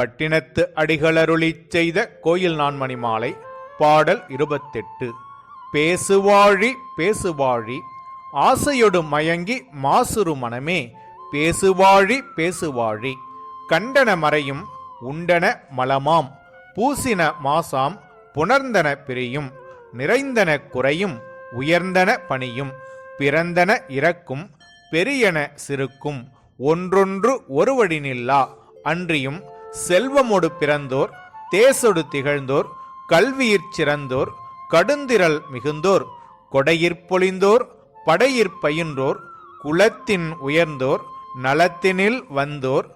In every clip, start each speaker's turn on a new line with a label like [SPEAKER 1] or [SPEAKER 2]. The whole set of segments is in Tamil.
[SPEAKER 1] பட்டினத்து அடிகளருளிச் செய்த கோயில் நான்மணி மாலை பாடல் இருபத்தெட்டு. பேசுவாழி பேசுவாழி ஆசையொடு மயங்கி மாசுரு மனமே பேசுவாழி பேசுவாழி. கண்டன மறையும் உண்டன மலமாம் பூசின மாசாம் புணர்ந்தன பிரியும் நிறைந்தன குறையும் உயர்ந்தன பணியும் பிறந்தன இறக்கும் பெரியன சிறுக்கும் ஒன்றொன்று ஒருவடினில்லா அன்றியும் செல்வமொடு பிறந்தோர் தேசொடு திகழ்ந்தோர் கல்வியிற் சிறந்தோர் கடுந்திரல் மிகுந்தோர் கொடையிற் பொழிந்தோர் படையிற் பயின்றோர் குலத்தின் உயர்ந்தோர் நலத்தினில் வந்தோர்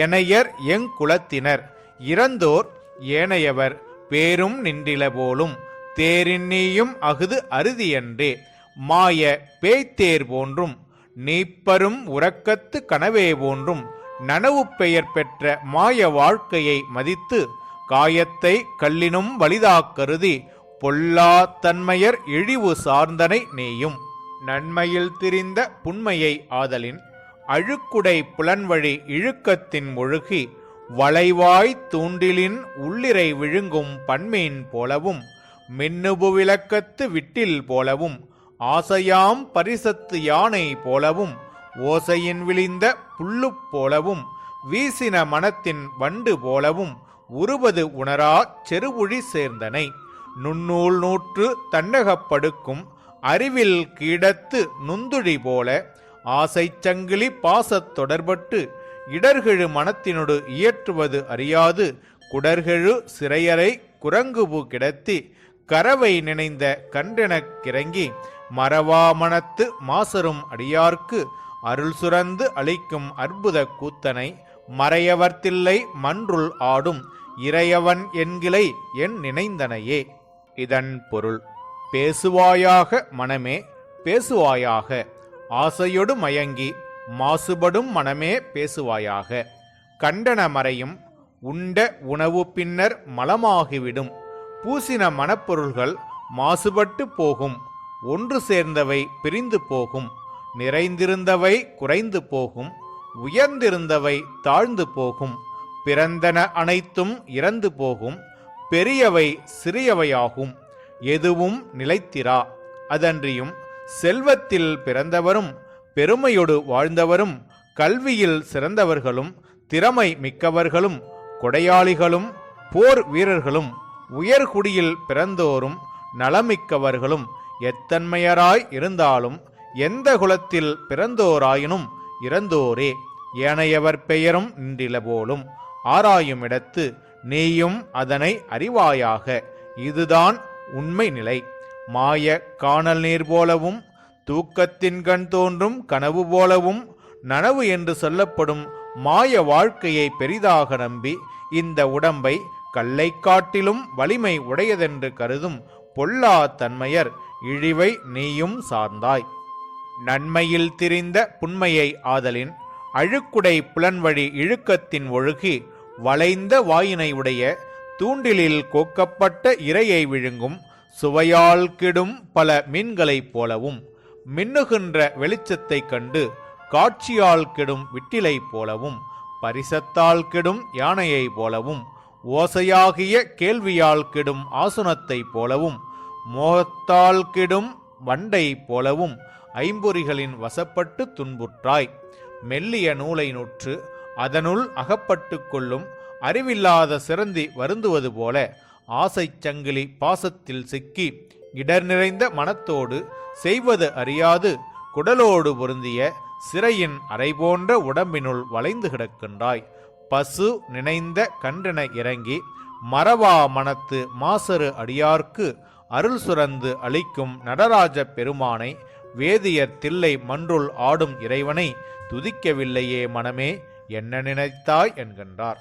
[SPEAKER 1] எனையர் எங்குலத்தினர் இறந்தோர் ஏனையவர் பேரும் நின்றில போலும் தேரின்னியும் அகுது அறுதியன்றே மாய பேய்த்தேர் போன்றும் நீப்பரும் உறக்கத்து கனவே போன்றும் நனவு பெயர் பெற்ற மாய வாழ்க்கையை மதித்து காயத்தை கல்லினும் வலிதாக் கருதி பொல்லா தன்மையர் இழிவு சார்ந்தனை நீயும். நன்மையில் திரிந்த புண்மையை ஆதலின் அழுக்குடை புலன்வழி இழுக்கத்தின் ஒழுகி வளைவாய் தூண்டிலின் உள்ளிரை விழுங்கும் பன்மீன் போலவும் மின்னுபு விளக்கத்து விட்டில் போலவும் ஆசையாம் பரிசத்து யானை போலவும் ஓசையின் விழிந்த புல்லுப் போலவும் வீசின மனத்தின் வண்டு போலவும் உருவது உணரா செருவுழி சேர்ந்தனை. நுண்ணூல் நூற்று தன்னகப்படுக்கும் அறிவில் கீடத்து நுந்துழி போல ஆசை சங்கிலி பாசத் தொடர்பட்டு இடர்கெழு மனத்தினொடு இயற்றுவது அறியாது குடர்கெழு சிறையரை குரங்குபு கிடத்தி கரவை நினைந்த கன்றெனக் கிறங்கி மறவா மனத்து மாசரும் அடியார்க்கு அருள் சுரந்து அளிக்கும் அற்புத கூத்தனை மறையவர்த்தில்லை மன்றுள் ஆடும் இறையவன் என்கிலை என் நினைந்தனையே. இதன் பொருள் பேசுவாயாக மனமே பேசுவாயாக. ஆசையொடு மயங்கி மாசுபடும் மனமே பேசுவாயாக. கண்டன மறையும் உண்ட உணவு பின்னர் மலமாகிவிடும். பூசின மனப்பொருள்கள் மாசுபட்டு போகும் ஒன்று சேர்ந்தவை பிரிந்து போகும். நிறைந்திருந்தவை குறைந்து போகும் உயர்ந்திருந்தவை தாழ்ந்து போகும் பிறந்தன அனைத்தும் இறந்து போகும் பெரியவை சிறியவையாகும் எதுவும் நிலைத்திரா? அதன்றியும் செல்வத்தில் பிறந்தவரும் பெருமையொடு வாழ்ந்தவரும் கல்வியில் சிறந்தவர்களும் திறமை மிக்கவர்களும் கொடையாளிகளும் போர் வீரர்களும் உயர்குடியில் பிறந்தோரும் நலமிக்கவர்களும் எத்தன்மையராய் இருந்தாலும் எந்த குலத்தில் பிறந்தோராயினும் இறந்தோரே. ஏனையவர் பெயரும் நின்றில போலும். ஆராயும் இடத்து நீயும் அதனை அறிவாயாக. இதுதான் உண்மை நிலை. மாய காணல் நீர் போலவும் தூக்கத்தின் கண் தோன்றும் கனவு போலவும் நனவு என்று சொல்லப்படும் மாய வாழ்க்கையை பெரிதாக நம்பி இந்த உடம்பை கல்லை காட்டிலும் வலிமை உடையதென்று கருதும் பொல்லா தன்மையர் இழிவை நீயும் சார்ந்தாய். நன்மையில் திரிந்த புண்மையை ஆதலின் அழுக்குடை புலன்வழி இழுக்கத்தின் ஒழுகி வளைந்த வாயினை உடைய தூண்டிலில் கோக்கப்பட்ட இரையை விழுங்கும் சுவையால் கெடும் பல மீன்களைப் போலவும் மின்னுகின்ற வெளிச்சத்தைக் கண்டு காட்சியால் கெடும் விட்டிலைப் போலவும் பரிசத்தால் கெடும் யானையைப் போலவும் ஓசையாகிய கேள்வியால் கெடும் ஆசுனத்தைப் போலவும் மோகத்தால் கெடும் வண்டை போலவும் ஐம்பொறிகளின் வசப்பட்டு துன்புற்றாய். மெல்லிய நூலை நுற்று அதனுள் அகப்பட்டு கொள்ளும் அறிவில்லாத சிறந்தி வருந்துவது போல ஆசைச் சங்கிலி பாசத்தில் சிக்கி இடர் நிறைந்த மனத்தோடு செய்வது அறியாது குடலோடு பொருந்திய சிறையின் அறை போன்ற உடம்பினுள் வளைந்து கிடக்கின்றாய். பசு நினைந்த கன்றென இறங்கி மறவா மனத்து மாசரு அடியார்க்கு அருள் சுரந்து அளிக்கும் நடராஜ பெருமானை வேதியர் தில்லை மன்றுள் ஆடும் இறைவனை துதிக்கவில்லையே மனமே என்ன நினைத்தாய்? என்கின்றார்.